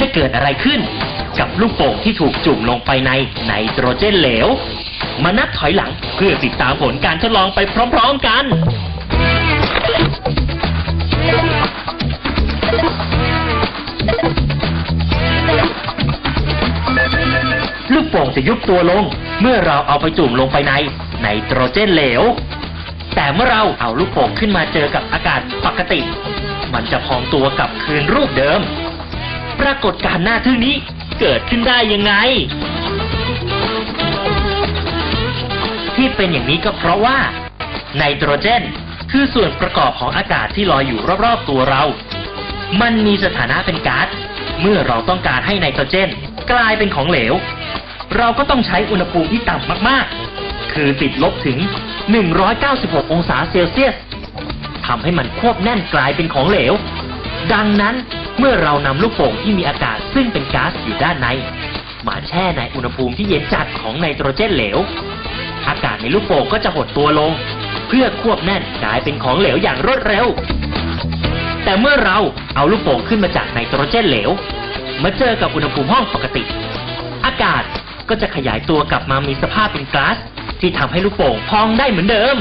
จะเกิดอะไรขึ้น กับลูกโป่งที่ถูกจุ่มลงไปในไนโตรเจนเหลว มานับถอยหลังเพื่อติดตามผลการทดลองไปพร้อมๆกัน ลูกโป่งจะยุบตัวลง เมื่อเราเอาไปจุ่มลงไปในไนโตรเจนเหลว แต่เมื่อเราเอาลูกโป่งขึ้นมาเจอกับอากาศปกติ มันจะพองตัวกลับคืนรูปเดิม ปรากฏการณ์น่าทึ่งนี้เกิดขึ้นได้ยังไง ที่เป็นอย่างนี้ก็เพราะว่าไนโตรเจน คือส่วนประกอบของอากาศที่ลอยอยู่รอบๆตัวเรา มันมีสถานะเป็นก๊าซเมื่อเราต้องการให้ไนโตรเจน กลายเป็นของเหลว เราก็ต้องใช้อุณหภูมิที่ต่ำมากๆ คือติดลบถึง 196 องศาเซลเซียสทำให้มันควบแน่นกลายเป็นของเหลว ดังนั้น เมื่อเรานำลูกโป่งที่มีอากาศซึ่งเป็นก๊าซอยู่ด้านใน มาแช่ในอุณหภูมิที่เย็นจัดของไนโตรเจนเหลว อากาศในลูกโป่งก็จะหดตัวลง เพื่อควบแน่นกลายเป็นของเหลวอย่างรวดเร็ว แต่เมื่อเราเอาลูกโป่งขึ้นมาจากไนโตรเจนเหลว มาเจอกับอุณหภูมิห้องปกติ อากาศก็จะขยายตัวกลับมามีสภาพเป็นก๊าซที่ทำให้ลูกโป่งพองได้เหมือนเดิม